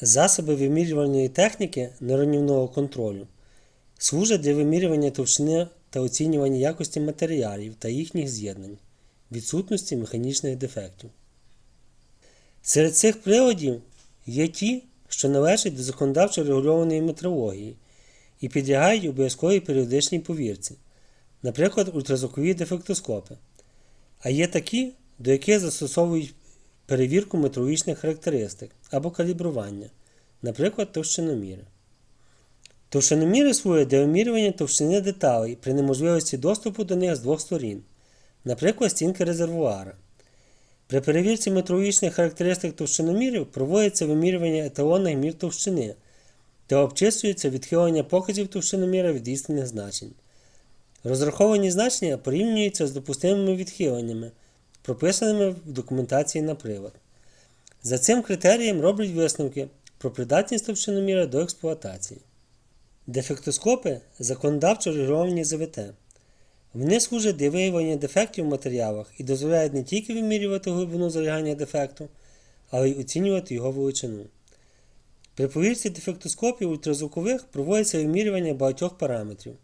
Засоби вимірювальної техніки неруйнівного контролю служать для вимірювання товщини та оцінювання якості матеріалів та їхніх з'єднань, відсутності механічних дефектів. Серед цих приладів є ті, що належать до законодавчо регульованої метрології і підлягають обов'язковій періодичній повірці, наприклад, ультразвукові дефектоскопи, а є такі, до яких застосовують перевірку метрологічних характеристик або калібрування, наприклад, товщиноміри. Товщиноміри служать для вимірювання товщини деталей при неможливості доступу до них з двох сторін, наприклад, стінки резервуара. При перевірці метрологічних характеристик товщиномірів проводиться вимірювання еталонних мір товщини та обчислюється відхилення показів товщиноміра від істинних значень. Розраховані значення порівнюються з допустимими відхиленнями, прописаними в документації на привод. За цим критерієм роблять висновки про придатність товщиноміра до експлуатації. Дефектоскопи законодавчо регульовані ЗВТ. Вони служать для виявлення дефектів в матеріалах і дозволяють не тільки вимірювати глибину залягання дефекту, але й оцінювати його величину. При повірці дефектоскопів ультразвукових проводиться вимірювання багатьох параметрів,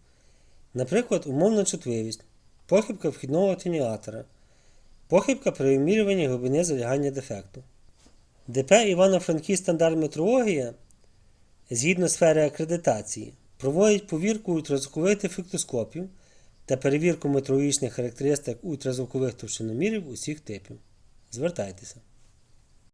наприклад, умовна чутливість, похибка вхідного атенюатора, похибка при вимірюванні глибини залягання дефекту. ДП Івано-Франківський стандарт метрологія згідно сфери акредитації, проводить повірку ультразвукових дефектоскопів та перевірку метрологічних характеристик ультразвукових товщиномірів усіх типів. Звертайтеся.